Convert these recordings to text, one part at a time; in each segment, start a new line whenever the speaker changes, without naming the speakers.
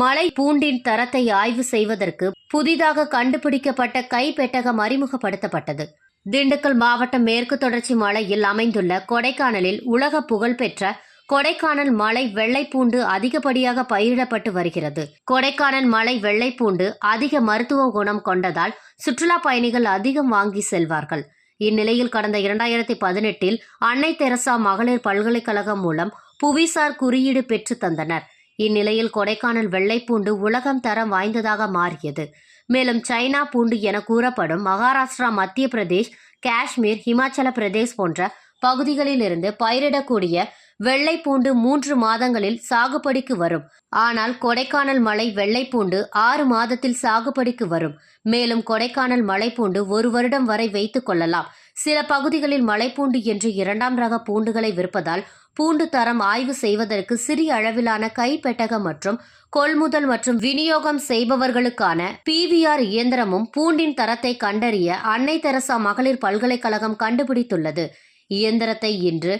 மலை பூண்டின் தரத்தை ஆய்வு செய்வதற்கு புதிதாக கண்டுபிடிக்கப்பட்ட கைப்பெட்டகம் அறிமுகப்படுத்தப்பட்டது. திண்டுக்கல் மாவட்டம் மேற்கு தொடர்ச்சி மலையில் அமைந்துள்ள கொடைக்கானலில் உலக புகழ்பெற்ற கொடைக்கானல் மலை வெள்ளைப்பூண்டு அதிகப்படியாக பயிரிடப்பட்டு வருகிறது. கொடைக்கானல் மலை வெள்ளைப்பூண்டு அதிக மருத்துவ குணம் கொண்டதால் சுற்றுலா பயணிகள் அதிகம் வாங்கி செல்வார்கள். இந்நிலையில் கடந்த இரண்டாயிரத்தி பதினெட்டில் அன்னை தெரசா மகளிர் பல்கலைக்கழகம் மூலம் புவிசார் குறியீடு பெற்று தந்தனர். இந்நிலையில் கொடைக்கானல் வெள்ளைப்பூண்டு உலகம் தரம் வாய்ந்ததாக மாறியது. மேலும் சைனா பூண்டு என கூறப்படும் மகாராஷ்டிரா மத்திய பிரதேஷ் காஷ்மீர் ஹிமாச்சல பிரதேஷ் போன்ற பகுதிகளிலிருந்து பயிரிடக்கூடிய வெள்ளைப்பூண்டு மூன்று மாதங்களில் சாகுபடிக்கு வரும். ஆனால் கொடைக்கானல் மலை வெள்ளைப்பூண்டு ஆறு மாதத்தில் சாகுபடிக்கு வரும். மேலும் கொடைக்கானல் மலைப்பூண்டு ஒரு வருடம் வரை வைத்துக் கொள்ளலாம். சில பகுதிகளில் மலைப்பூண்டு என்று இரண்டாம் ரக பூண்டுகளை விற்பதால் பூண்டு தரம் ஆய்வு செய்வதற்கு சிறிய அளவிலான கைப்பெட்டகம் மற்றும் கொள்முதல் மற்றும் விநியோகம் செய்பவர்களுக்கான பிவிஆர் இயந்திரமும் பூண்டின் தரத்தை கண்டறிய அன்னை தெரசா மகளிர் பல்கலைக்கழகம் கண்டுபிடித்துள்ளது. இயந்திரத்தை இன்று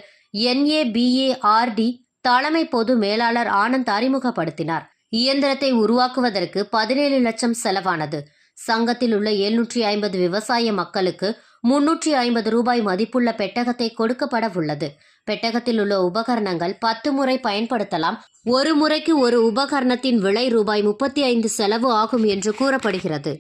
என்ஏபிஏஆர்டி தலைமை பொது மேலாளர் ஆனந்த் அறிமுகப்படுத்தினார். இயந்திரத்தை உருவாக்குவதற்கு பதினேழு லட்சம் செலவானது. சங்கத்தில் உள்ள எழுநூற்றி ஐம்பது விவசாய மக்களுக்கு முன்னூற்றி ஐம்பது ரூபாய் மதிப்புள்ள பெட்டகத்தை கொடுக்கப்பட உள்ளது பெட்டகத்தில் உள்ள உபகரணங்கள் பத்து முறை பயன்படுத்தலாம். ஒரு முறைக்கு ஒரு உபகரணத்தின் விலை ரூபாய் முப்பத்தி ஐந்து செலவு ஆகும் என்று கூறப்படுகிறது.